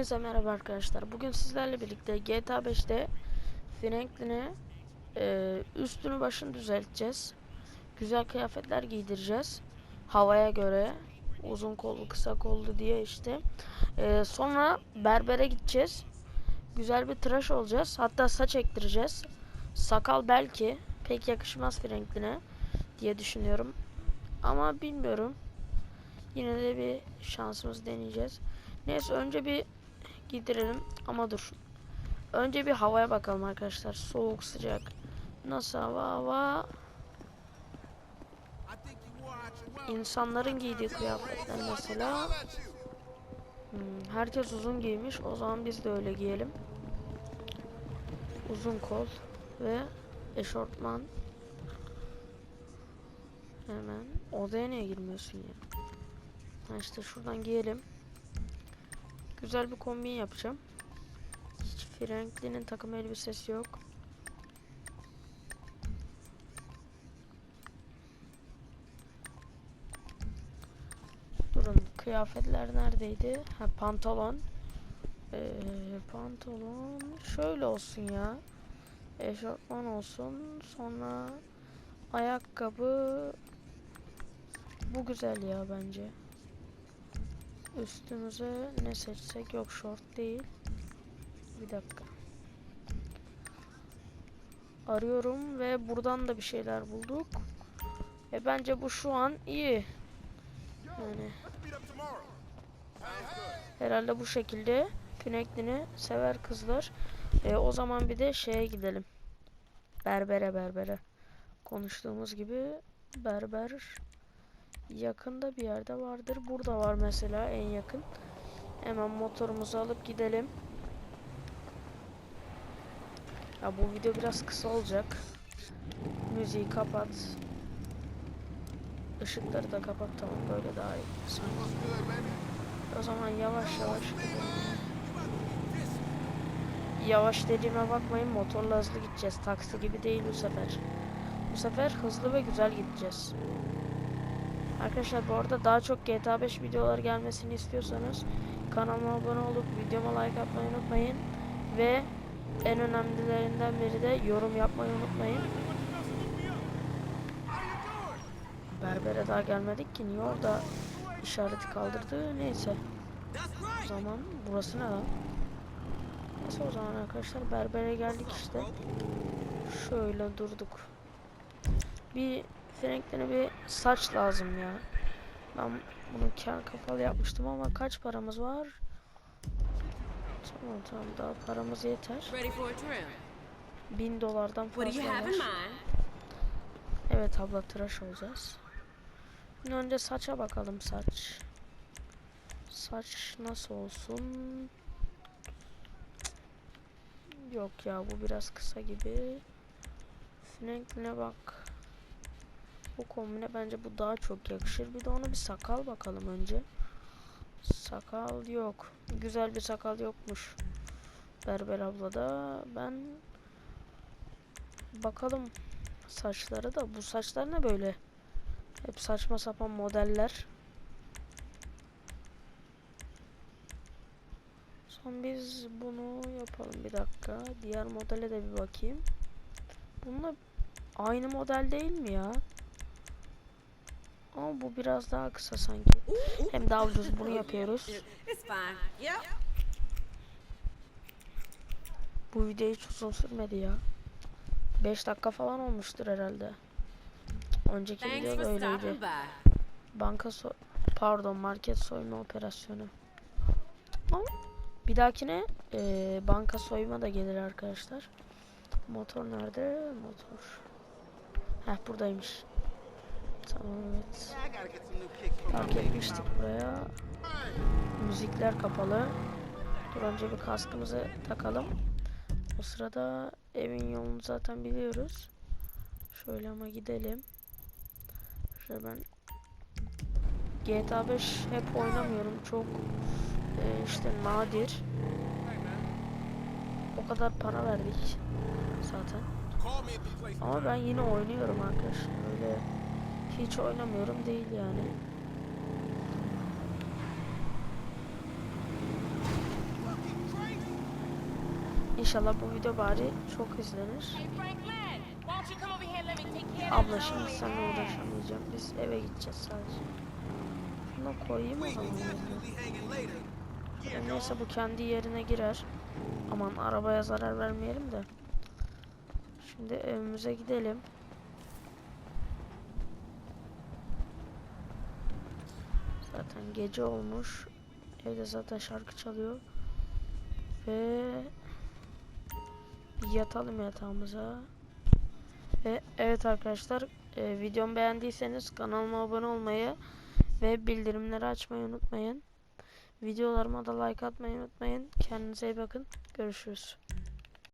Hepinize merhaba arkadaşlar. Bugün sizlerle birlikte GTA 5'te Franklin'e e, üstünü başını düzelteceğiz. Güzel kıyafetler giydireceğiz. Havaya göre uzun kollu kısa kollu diye işte. E, sonra berbere gideceğiz. Güzel bir tıraş olacağız. Hatta saç ektireceğiz. Sakal belki pek yakışmaz Franklin'e diye düşünüyorum. Ama bilmiyorum. Yine de bir şansımız deneyeceğiz. Neyse önce bir giderelim ama dur. Önce bir havaya bakalım arkadaşlar. Soğuk sıcak. Nasıl hava hava? İnsanların giydiği kıyafetler mesela. Hmm, herkes uzun giymiş. O zaman biz de öyle giyelim. Uzun kol ve eşortman. Hemen. Odaya niye girmiyorsun ya? Ha işte şuradan giyelim. Güzel bir kombin yapacağım. Hiç Franklin'in takım elbisesi yok. Durun kıyafetler neredeydi? Ha pantolon. Ee, pantolon şöyle olsun ya. Eşofman olsun. Sonra ayakkabı bu güzel ya bence. Üstümüze ne seçsek yok short değil. Bir dakika. Arıyorum ve buradan da bir şeyler bulduk. Ve bence bu şu an iyi. Yani herhalde bu şekilde Franklin'i sever kızlar. E, o zaman bir de şeye gidelim. Berbere berbere. Konuştuğumuz gibi berber yakında bir yerde vardır. Burada var mesela en yakın. Hemen motorumuzu alıp gidelim. Ya bu video biraz kısa olacak. Müziği kapat. Işıkları da kapat tamam böyle daha iyi. O zaman yavaş yavaş. Yavaş dediğime bakmayın motorla hızlı gideceğiz. Taksi gibi değil bu sefer. Bu sefer hızlı ve güzel gideceğiz. Arkadaşlar bu arada daha çok GTA 5 videolar gelmesini istiyorsanız kanalıma abone olup videoma like atmayı unutmayın. Ve en önemlilerinden biri de yorum yapmayı unutmayın. Berbere daha gelmedik ki niye orada işareti kaldırdı neyse. O zaman burası ne lan? Neyse o zaman arkadaşlar berbere geldik işte. Şöyle durduk. Bir Franklin'e bir saç lazım ya. Ben bunu kar kafalı yapmıştım ama kaç paramız var? Tamam tamam daha paramız yeter. Bin dolardan fazla var. Evet abla tıraş olacağız. Şimdi önce saça bakalım saç. Saç nasıl olsun? Yok ya bu biraz kısa gibi. Franklin'e bak. Bu kombine bence bu daha çok yakışır. Bir de ona bir sakal bakalım önce. Sakal yok. Güzel bir sakal yokmuş. Berber ablada. Ben bakalım saçları da. Bu saçlar ne böyle? Hep saçma sapan modeller. Son biz bunu yapalım bir dakika. Diğer modele de bir bakayım. Bununla aynı model değil mi ya? Ama bu biraz daha kısa sanki. Hem daha ucuz bunu yapıyoruz. Bu video hiç uzun sürmedi ya. 5 dakika falan olmuştur herhalde. Önceki video da öyleydi. Banka so pardon market soyma operasyonu. Ama bir dahakine eee, banka soyma da gelir arkadaşlar. Motor nerede? Motor. Heh buradaymış. Tamam evet. Park etmiştik buraya. Müzikler kapalı. Dur önce bir kaskımızı takalım. O sırada evin yolunu zaten biliyoruz. Şöyle ama gidelim. Şöyle ben GTA 5 hep oynamıyorum. Çok e, işte nadir. O kadar para verdik zaten. Ama ben yine oynuyorum arkadaşlar. Öyle hiç oynamıyorum değil yani. İnşallah bu video bari çok izlenir. Abla şimdi seninle uğraşamayacağım. Biz eve gideceğiz sadece. Şunu koyayım o zaman yerine. Ya neyse bu kendi yerine girer. Aman arabaya zarar vermeyelim de. Şimdi evimize gidelim. Zaten gece olmuş. Evde zaten şarkı çalıyor. Ve bir yatalım yatağımıza. Ve evet arkadaşlar e, videomu beğendiyseniz kanalıma abone olmayı ve bildirimleri açmayı unutmayın. Videolarıma da like atmayı unutmayın. Kendinize iyi bakın. Görüşürüz.